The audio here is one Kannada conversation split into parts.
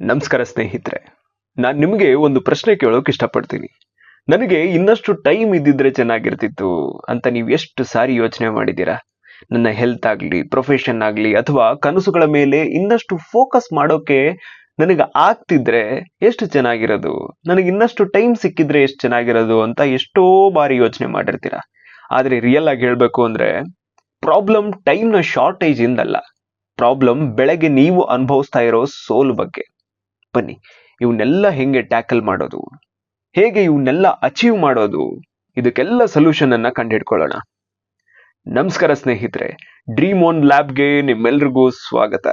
ನಮಸ್ಕಾರ ಸ್ನೇಹಿತರೆ, ನಾನು ನಿಮಗೆ ಒಂದು ಪ್ರಶ್ನೆ ಕೇಳೋಕೆ ಇಷ್ಟಪಡ್ತೀನಿ. ನನಗೆ ಇನ್ನಷ್ಟು ಟೈಮ್ ಇದ್ದಿದ್ರೆ ಚೆನ್ನಾಗಿರ್ತಿತ್ತು ಅಂತ ನೀವು ಎಷ್ಟು ಸಾರಿ ಯೋಚನೆ ಮಾಡಿದ್ದೀರಾ? ನನ್ನ ಹೆಲ್ತ್ ಆಗಲಿ, ಪ್ರೊಫೆಷನ್ ಆಗಲಿ, ಅಥವಾ ಕನಸುಗಳ ಮೇಲೆ ಇನ್ನಷ್ಟು ಫೋಕಸ್ ಮಾಡೋಕೆ ನನಗೆ ಆಗ್ತಿದ್ರೆ ಎಷ್ಟು ಚೆನ್ನಾಗಿರೋದು? ನನಗೆ ಇನ್ನಷ್ಟು ಟೈಮ್ ಸಿಕ್ಕಿದ್ರೆ ಎಷ್ಟು ಚೆನ್ನಾಗಿರೋದು ಅಂತ ಎಷ್ಟೋ ಬಾರಿ ಯೋಚನೆ ಮಾಡಿರ್ತೀರಾ? ಆದರೆ ರಿಯಲ್ ಆಗಿ ಹೇಳಬೇಕು ಅಂದ್ರೆ ಪ್ರಾಬ್ಲಮ್ ಟೈಮ್ನ ಶಾರ್ಟೇಜ್ ಇಂದಲ್ಲ. ಪ್ರಾಬ್ಲಮ್ ಬೆಳಗ್ಗೆ ನೀವು ಅನುಭವಿಸ್ತಾ ಇರೋ ಸೋಲು ಬಗ್ಗೆ. ಬನ್ನಿ. ಇವನ್ನೆಲ್ಲ ಹೆಂಗೆ ಟ್ಯಾಕಲ್ ಮಾಡೋದು? ಹೇಗೆ ಇವನ್ನೆಲ್ಲ ಅಚೀವ್ ಮಾಡೋದು? ಇದಕ್ಕೆಲ್ಲ ಸೊಲ್ಯೂಷನ್ ಅನ್ನ ಕಂಡುಹಿಡ್ಕೊಳ್ಳೋಣ. ನಮಸ್ಕಾರ ಸ್ನೇಹಿತರೆ ಡ್ರೀಮ್ ಓನ್ ಲ್ಯಾಬ್ಗೆ ನಿಮ್ಮೆಲ್ರಿಗೂ ಸ್ವಾಗತ.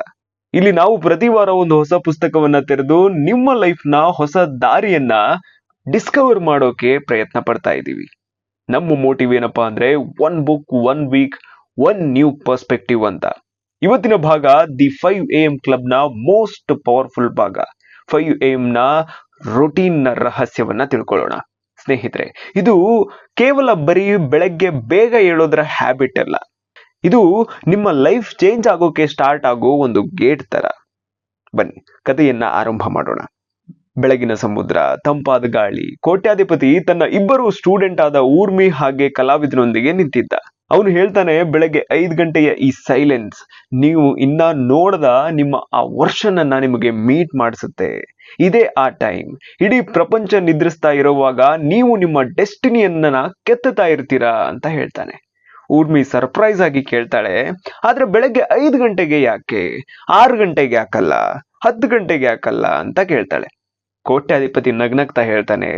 ಇಲ್ಲಿ ನಾವು ಪ್ರತಿ ವಾರ ಒಂದು ಹೊಸ ಪುಸ್ತಕವನ್ನ ತೆರೆದು ನಿಮ್ಮ ಲೈಫ್ನ ಹೊಸ ದಾರಿಯನ್ನ ಡಿಸ್ಕವರ್ ಮಾಡೋಕೆ ಪ್ರಯತ್ನ ಪಡ್ತಾ ಇದ್ದೀವಿ. ನಮ್ಮ ಮೋಟಿವ್ ಏನಪ್ಪಾ ಅಂದ್ರೆ one book one week one new perspective ಅಂತ. ಇವತ್ತಿನ ಭಾಗ ದಿ ಫೈವ್ ಎ ಎಂ ಕ್ಲಬ್ನ ಮೋಸ್ಟ್ ಪವರ್ಫುಲ್ ಭಾಗ. ಫೈವ್ ಏಮ್ನ ರೊಟೀನ್ನ ರಹಸ್ಯವನ್ನ ತಿಳ್ಕೊಳ್ಳೋಣ. ಸ್ನೇಹಿತರೆ, ಇದು ಕೇವಲ ಬರೀ ಬೆಳಗ್ಗೆ ಬೇಗ ಹೇಳೋದ್ರ ಹ್ಯಾಬಿಟ್ ಅಲ್ಲ. ಇದು ನಿಮ್ಮ ಲೈಫ್ ಚೇಂಜ್ ಆಗೋಕೆ ಸ್ಟಾರ್ಟ್ ಆಗೋ ಒಂದು ಗೇಟ್ ತರ. ಬನ್ನಿ, ಕಥೆಯನ್ನ ಆರಂಭ ಮಾಡೋಣ. ಬೆಳಗಿನ ಸಮುದ್ರ, ತಂಪಾದ ಗಾಳಿ, ಕೋಟ್ಯಾಧಿಪತಿ ತನ್ನ ಇಬ್ಬರು ಸ್ಟೂಡೆಂಟ್ ಆದ ಊರ್ಮಿ ಹಾಗೆ ಕಲಾವಿದನೊಂದಿಗೆ ನಿಂತಿದ್ದ. ಅವನು ಹೇಳ್ತಾನೆ ಬೆಳಗ್ಗೆ ಐದು ಗಂಟೆಯ ಈ ಸೈಲೆನ್ಸ್ ನೀವು ಇನ್ನ ನೋಡದ ನಿಮ್ಮ ಆ ವರ್ಷನನ್ನ ನಿಮಗೆ ಮೀಟ್ ಮಾಡಿಸುತ್ತೆ. ಇದೇ ಆ ಟೈಮ್ ಇಡೀ ಪ್ರಪಂಚ ನಿದ್ರಿಸ್ತಾ ಇರುವಾಗ ನೀವು ನಿಮ್ಮ ಡೆಸ್ಟಿನಿಯನ್ನ ಕೆತ್ತತಾ ಇರ್ತೀರಾ ಅಂತ ಹೇಳ್ತಾನೆ. ಊರ್ಮಿ ಸರ್ಪ್ರೈಸ್ ಆಗಿ ಕೇಳ್ತಾಳೆ, ಆದ್ರೆ ಬೆಳಗ್ಗೆ ಐದು ಗಂಟೆಗೆ ಯಾಕೆ? ಆರು ಗಂಟೆಗೆ ಯಾಕಲ್ಲ? ಹತ್ತು ಗಂಟೆಗೆ ಯಾಕಲ್ಲ? ಅಂತ ಕೇಳ್ತಾಳೆ. ಕೋಟ್ಯಾಧಿಪತಿ ನಗ್ನಗ್ತಾ ಹೇಳ್ತಾನೆ,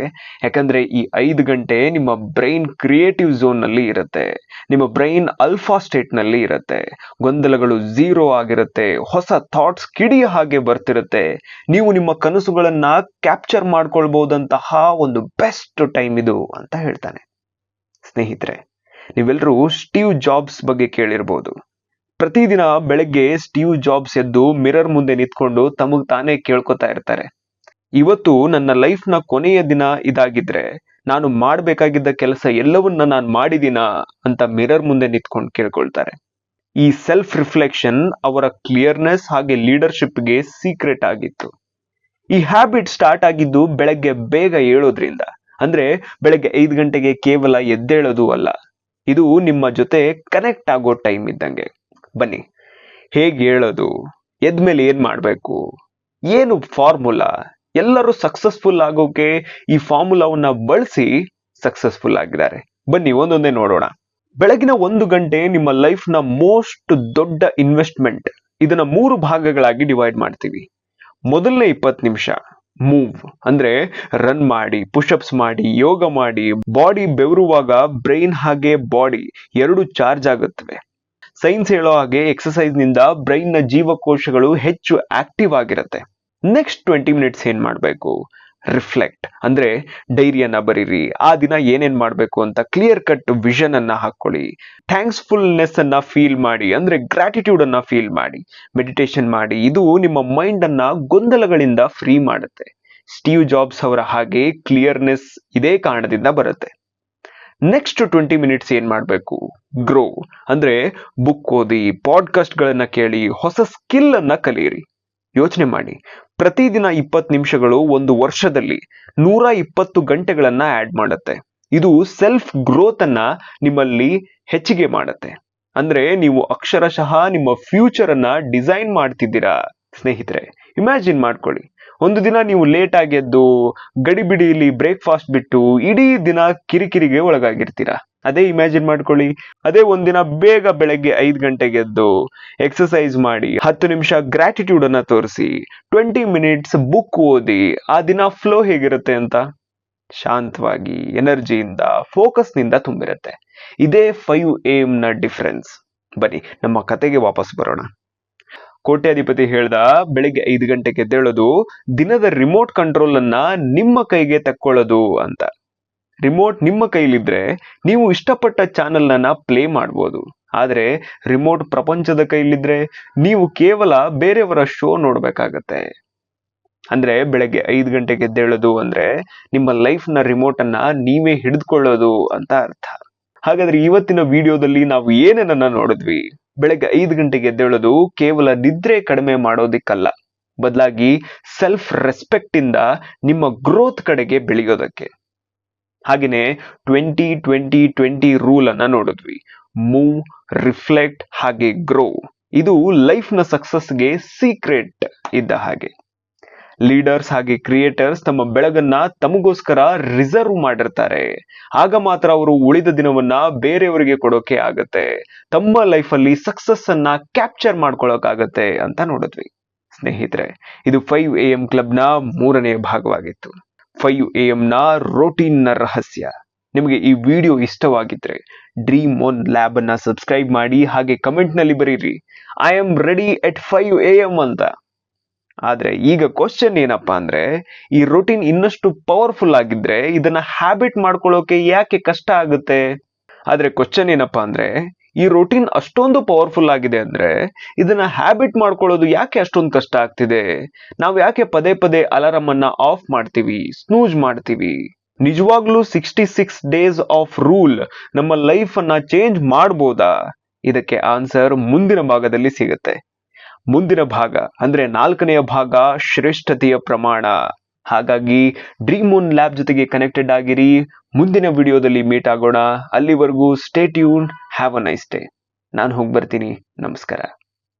ಯಾಕಂದ್ರೆ ಈ ಐದು ಗಂಟೆ ನಿಮ್ಮ ಬ್ರೈನ್ ಕ್ರಿಯೇಟಿವ್ ಝೋನ್ನಲ್ಲಿ ಇರುತ್ತೆ, ನಿಮ್ಮ ಬ್ರೈನ್ ಅಲ್ಫಾ ಸ್ಟೇಟ್ನಲ್ಲಿ ಇರುತ್ತೆ, ಗೊಂದಲಗಳು ಝೀರೋ ಆಗಿರುತ್ತೆ, ಹೊಸ ಥಾಟ್ಸ್ ಕಿಡಿಯ ಹಾಗೆ ಬರ್ತಿರುತ್ತೆ, ನೀವು ನಿಮ್ಮ ಕನಸುಗಳನ್ನ ಕ್ಯಾಪ್ಚರ್ ಮಾಡ್ಕೊಳ್ಬಹುದಂತಹ ಒಂದು ಬೆಸ್ಟ್ ಟೈಮ್ ಇದು ಅಂತ ಹೇಳ್ತಾನೆ. ಸ್ನೇಹಿತರೆ ನೀವೆಲ್ಲರೂ ಸ್ಟೀವ್ ಜಾಬ್ಸ್ ಬಗ್ಗೆ ಕೇಳಿರ್ಬೋದು. ಪ್ರತಿದಿನ ಬೆಳಗ್ಗೆ ಸ್ಟೀವ್ ಜಾಬ್ಸ್ ಎದ್ದು ಮಿರರ್ ಮುಂದೆ ನಿಂತ್ಕೊಂಡು ತಮಗ್ ತಾನೇ ಕೇಳ್ಕೊತಾ ಇರ್ತಾರೆ. ಇವತ್ತು ನನ್ನ ಲೈಫ್ನ ಕೊನೆಯ ದಿನ ಇದಾಗಿದ್ರೆ ನಾನು ಮಾಡಬೇಕಾಗಿದ್ದ ಕೆಲಸ ಎಲ್ಲವನ್ನ ನಾನು ಮಾಡಿದೀನ ಅಂತ ಮಿರರ್ ಮುಂದೆ ನಿಂತ್ಕೊಂಡು ಕೇಳ್ಕೊಳ್ತಾರೆ. ಈ ಸೆಲ್ಫ್ ರಿಫ್ಲೆಕ್ಷನ್ ಅವರ ಕ್ಲಿಯರ್ನೆಸ್ ಹಾಗೆ ಲೀಡರ್ಶಿಪ್ಗೆ ಸೀಕ್ರೆಟ್ ಆಗಿತ್ತು. ಈ ಹ್ಯಾಬಿಟ್ ಸ್ಟಾರ್ಟ್ ಆಗಿದ್ದು ಬೆಳಗ್ಗೆ ಬೇಗ ಏಳೋದ್ರಿಂದ, ಅಂದ್ರೆ ಬೆಳಗ್ಗೆ ಐದು ಗಂಟೆಗೆ ಕೇವಲ ಎದ್ದೇಳೋದು ಅಲ್ಲ, ಇದು ನಿಮ್ಮ ಜೊತೆ ಕನೆಕ್ಟ್ ಆಗೋ ಟೈಮ್ ಇದ್ದಂಗೆ. ಬನ್ನಿ, ಹೇಗೆ ಹೇಳೋದು ಎದ್ಮೇಲೆ ಏನ್ ಮಾಡ್ಬೇಕು, ಏನು ಫಾರ್ಮುಲಾ ಎಲ್ಲರೂ ಸಕ್ಸಸ್ಫುಲ್ ಆಗೋಕೆ ಈ ಫಾರ್ಮುಲಾವನ್ನ ಬಳಸಿ ಸಕ್ಸಸ್ಫುಲ್ ಆಗಿದ್ದಾರೆ. ಬನ್ನಿ ಒಂದೊಂದೇ ನೋಡೋಣ. ಬೆಳಗಿನ ಒಂದು ಗಂಟೆ ನಿಮ್ಮ ಲೈಫ್ನ ಮೋಸ್ಟ್ ದೊಡ್ಡ ಇನ್ವೆಸ್ಟ್ಮೆಂಟ್ ಇದನ್ನ ಮೂರು ಭಾಗಗಳಾಗಿ ಡಿವೈಡ್ ಮಾಡ್ತೀವಿ. ಮೊದಲನೇ ಇಪ್ಪತ್ತು ನಿಮಿಷ ಮೂವ್ ಅಂದ್ರೆ ರನ್ ಮಾಡಿ ಪುಷಪ್ಸ್ ಮಾಡಿ, ಯೋಗ ಮಾಡಿ ಬಾಡಿ ಬೆವರುವಾಗ ಬ್ರೈನ್ ಹಾಗೆ ಬಾಡಿ ಎರಡು ಚಾರ್ಜ್ ಆಗುತ್ತವೆ. ಸೈನ್ಸ್ ಹೇಳೋ ಹಾಗೆ ಎಕ್ಸಸೈಸ್ನಿಂದ ಬ್ರೈನ್ನ ಜೀವಕೋಶಗಳು ಹೆಚ್ಚು ಆಕ್ಟಿವ್ ಆಗಿರುತ್ತೆ. ನೆಕ್ಸ್ಟ್ ಟ್ವೆಂಟಿ ಮಿನಿಟ್ಸ್ ಏನ್ ಮಾಡಬೇಕು? ರಿಫ್ಲೆಕ್ಟ್ ಅಂದ್ರೆ ಡೈರಿಯನ್ನ ಬರೀರಿ. ಆ ದಿನ ಏನೇನ್ ಮಾಡಬೇಕು ಅಂತ ಕ್ಲಿಯರ್ ಕಟ್ ವಿಷನ್ ಅನ್ನ ಹಾಕೊಳ್ಳಿ. ಥ್ಯಾಂಕ್ಸ್ಫುಲ್ನೆಸ್ ಅನ್ನ ಫೀಲ್ ಮಾಡಿ. ಅಂದ್ರೆ ಗ್ರಾಟಿಟ್ಯೂಡ್ ಅನ್ನ ಫೀಲ್ ಮಾಡಿ. ಮೆಡಿಟೇಷನ್ ಮಾಡಿ. ಇದು ನಿಮ್ಮ ಮೈಂಡ್ ಅನ್ನ ಗೊಂದಲಗಳಿಂದ ಫ್ರೀ ಮಾಡುತ್ತೆ. ಸ್ಟೀವ್ ಜಾಬ್ಸ್ ಅವರ ಹಾಗೆ ಕ್ಲಿಯರ್ನೆಸ್ ಇದೇ ಕಾರಣದಿಂದ ಬರುತ್ತೆ. ನೆಕ್ಸ್ಟ್ ಟ್ವೆಂಟಿ ಮಿನಿಟ್ಸ್ ಏನ್ ಮಾಡಬೇಕು? ಗ್ರೋ ಅಂದ್ರೆ ಬುಕ್ ಓದಿ ಪಾಡ್ಕಾಸ್ಟ್ ಗಳನ್ನ ಕೇಳಿ, ಹೊಸ ಸ್ಕಿಲ್ ಅನ್ನ ಕಲಿಯಿರಿ. ಯೋಚನೆ ಮಾಡಿ. ಪ್ರತಿದಿನ ಇಪ್ಪತ್ತು ನಿಮಿಷಗಳು ಒಂದು ವರ್ಷದಲ್ಲಿ ನೂರ ಇಪ್ಪತ್ತು ಗಂಟೆಗಳನ್ನ ಆಡ್ ಮಾಡುತ್ತೆ. ಇದು ಸೆಲ್ಫ್ ಗ್ರೋತ್ ಅನ್ನ ನಿಮ್ಮಲ್ಲಿ ಹೆಚ್ಚಿಗೆ ಮಾಡುತ್ತೆ. ಅಂದ್ರೆ ನೀವು ಅಕ್ಷರಶಃ ನಿಮ್ಮ ಫ್ಯೂಚರ್ ಅನ್ನ ಡಿಸೈನ್ ಮಾಡ್ತಿದ್ದೀರಾ ಸ್ನೇಹಿತರೆ. ಇಮ್ಯಾಜಿನ್ ಮಾಡ್ಕೊಳ್ಳಿ. ಒಂದು ದಿನ ನೀವು ಲೇಟ್ ಆಗಿದ್ದು ಗಡಿಬಿಡಿಯಲ್ಲಿ ಬ್ರೇಕ್ಫಾಸ್ಟ್ ಬಿಟ್ಟು ಇಡೀ ದಿನ ಕಿರಿಕಿರಿಗೆ ಒಳಗಾಗಿರ್ತೀರಾ. ಅದೇ ಇಮ್ಯಾಜಿನ್ ಮಾಡ್ಕೊಳ್ಳಿ. ಅದೇ ಒಂದಿನ ಬೇಗ ಬೆಳಗ್ಗೆ ಐದು ಗಂಟೆಗೆ ಎದ್ದು ಎಕ್ಸಸೈಸ್ ಮಾಡಿ ಹತ್ತು ನಿಮಿಷ ಗ್ರಾಟಿಟ್ಯೂಡ್ ಅನ್ನ ತೋರಿಸಿ ಟ್ವೆಂಟಿ ಮಿನಿಟ್ಸ್ ಬುಕ್ ಓದಿ, ಆ ದಿನ ಫ್ಲೋ ಹೇಗಿರುತ್ತೆ ಅಂತ? ಶಾಂತವಾಗಿ, ಎನರ್ಜಿಯಿಂದ ಫೋಕಸ್ನಿಂದ ತುಂಬಿರುತ್ತೆ. ಇದೇ ಫೈವ್ ಏಮ್ನ ಡಿಫರೆನ್ಸ್ ಬನ್ನಿ, ನಮ್ಮ ಕತೆಗೆ ವಾಪಸ್ ಬರೋಣ. ಕೋಟ್ಯಾಧಿಪತಿ ಹೇಳ್ದ, ಬೆಳಿಗ್ಗೆ ಐದು ಗಂಟೆಗೆ ಎದ್ದೇಳೋದು ದಿನದ ರಿಮೋಟ್ ಕಂಟ್ರೋಲ್ ಅನ್ನ ನಿಮ್ಮ ಕೈಗೆ ತಕ್ಕೊಳ್ಳೋದು ಅಂತ. ರಿಮೋಟ್ ನಿಮ್ಮ ಕೈಲಿದ್ರೆ ನೀವು ಇಷ್ಟಪಟ್ಟ ಚಾನೆಲ್ ಅನ್ನ ಪ್ಲೇ ಮಾಡ್ಬೋದು. ಆದ್ರೆ ರಿಮೋಟ್ ಪ್ರಪಂಚದ ಕೈಲಿದ್ರೆ ನೀವು ಕೇವಲ ಬೇರೆಯವರ ಶೋ ನೋಡ್ಬೇಕಾಗತ್ತೆ. ಅಂದ್ರೆ ಬೆಳಗ್ಗೆ ಐದು ಗಂಟೆಗೆ ಎದ್ದೇಳೋದು ಅಂದ್ರೆ ನಿಮ್ಮ ಲೈಫ್ನ ರಿಮೋಟ್ ಅನ್ನ ನೀವೇ ಹಿಡಿದುಕೊಳ್ಳೋದು ಅಂತ ಅರ್ಥ. ಹಾಗಾದ್ರೆ ಇವತ್ತಿನ ವಿಡಿಯೋದಲ್ಲಿ ನಾವು ಏನೇನನ್ನ ನೋಡಿದ್ವಿ? ಬೆಳಗ್ಗೆ ಐದು ಗಂಟೆಗೆ ಎದ್ದೇಳೋದು ಕೇವಲ ನಿದ್ರೆ ಕಡಿಮೆ ಮಾಡೋದಿಕ್ಕಲ್ಲ. ಬದಲಾಗಿ ಸೆಲ್ಫ್ ರೆಸ್ಪೆಕ್ಟ್ ಇಂದ ನಿಮ್ಮ ಗ್ರೋತ್ ಕಡೆಗೆ ಬೆಳೆಯೋದಕ್ಕೆ. ಹಾಗೆಯೇ ಟ್ವೆಂಟಿ ಟ್ವೆಂಟಿ ಟ್ವೆಂಟಿ ರೂಲ್ ಅನ್ನ ನೋಡಿದ್ವಿ. ಮೂವ್ ರಿಫ್ಲೆಕ್ಟ್ ಹಾಗೆ ಗ್ರೋ ಇದು ಲೈಫ್ನ ಸಕ್ಸಸ್ಗೆ ಸೀಕ್ರೆಟ್ ಇದ್ದ ಹಾಗೆ. ಲೀಡರ್ಸ್ ಹಾಗೆ ಕ್ರಿಯೇಟರ್ಸ್ ತಮ್ಮ ಬೆಳಗನ್ನ ತಮಗೋಸ್ಕರ ರಿಸರ್ವ್ ಮಾಡಿರ್ತಾರೆ. ಆಗ ಮಾತ್ರ ಅವರು ಉಳಿದ ದಿನವನ್ನ ಬೇರೆಯವರಿಗೆ ಕೊಡೋಕೆ ಆಗತ್ತೆ. ತಮ್ಮ ಲೈಫಲ್ಲಿ ಸಕ್ಸಸ್ ಅನ್ನ ಕ್ಯಾಪ್ಚರ್ ಮಾಡ್ಕೊಳಕ್ಕಾಗತ್ತೆ ಅಂತ ನೋಡಿದ್ವಿ. ಸ್ನೇಹಿತರೆ, ಇದು ಫೈವ್ ಎ ಎಂ ಕ್ಲಬ್ನ ಮೂರನೇ ಭಾಗವಾಗಿತ್ತು. ಫೈವ್ ಎ ನ ರೋಟೀನ್ನ ರಹಸ್ಯ. ನಿಮಗೆ ಈ ವಿಡಿಯೋ ಇಷ್ಟವಾಗಿದ್ರೆ ಡ್ರೀಮ್ ಒನ್ ಲ್ಯಾಬ್ ಅನ್ನ ಸಬ್ಸ್ಕ್ರೈಬ್ ಮಾಡಿ, ಹಾಗೆ ಕಮೆಂಟ್ನಲ್ಲಿ ಬರೀರಿ. I am ready at five A M ಅಂತ. ಆದ್ರೆ ಈಗ ಕ್ವಶನ್ ಏನಪ್ಪಾ ಅಂದ್ರೆ, ಈ ರೊಟೀನ್ ಇನ್ನಷ್ಟು ಪವರ್ಫುಲ್ ಆಗಿದ್ರೆ ಇದನ್ನ ಹ್ಯಾಬಿಟ್ ಮಾಡ್ಕೊಳ್ಳೋಕೆ ಯಾಕೆ ಕಷ್ಟ ಆಗುತ್ತೆ? ಆದ್ರೆ ಕ್ವಶನ್ ಏನಪ್ಪಾ ಅಂದ್ರೆ ಈ ರೊಟೀನ್ ಅಷ್ಟೊಂದು ಪವರ್ಫುಲ್ ಆಗಿದೆ ಅಂದ್ರೆ ಇದನ್ನ ಹ್ಯಾಬಿಟ್ ಮಾಡ್ಕೊಳ್ಳೋದು ಯಾಕೆ ಅಷ್ಟೊಂದು ಕಷ್ಟ ಆಗ್ತಿದೆ? ನಾವು ಯಾಕೆ ಪದೇ ಪದೇ ಅಲಾರಂ ಅನ್ನ ಆಫ್ ಮಾಡ್ತೀವಿ ಸ್ನೂಜ್ ಮಾಡ್ತೀವಿ? ನಿಜವಾಗ್ಲೂ sixty six days of rule ನಮ್ಮ ಲೈಫ್ ಅನ್ನ ಚೇಂಜ್ ಮಾಡ್ಬೋದಾ? ಇದಕ್ಕೆ ಆನ್ಸರ್ ಮುಂದಿನ ಭಾಗದಲ್ಲಿ ಸಿಗುತ್ತೆ. ಮುಂದಿನ ಭಾಗ ಅಂದ್ರೆ ನಾಲ್ಕನೆಯ ಭಾಗ ಶ್ರೇಷ್ಠತೆಯ ಪ್ರಮಾಣ. ಹಾಗಾಗಿ ಡ್ರೀಮ್ ಓನ್ ಲ್ಯಾಬ್ ಜೊತೆಗೆ ಕನೆಕ್ಟೆಡ್ ಆಗಿರಿ. ಮುಂದಿನ ವಿಡಿಯೋದಲ್ಲಿ ಮೀಟ್ ಆಗೋಣ. ಅಲ್ಲಿವರೆಗೂ stay tune have a nice day ನಾನು ಹೋಗಿ ಬರ್ತೀನಿ ನಮಸ್ಕಾರ.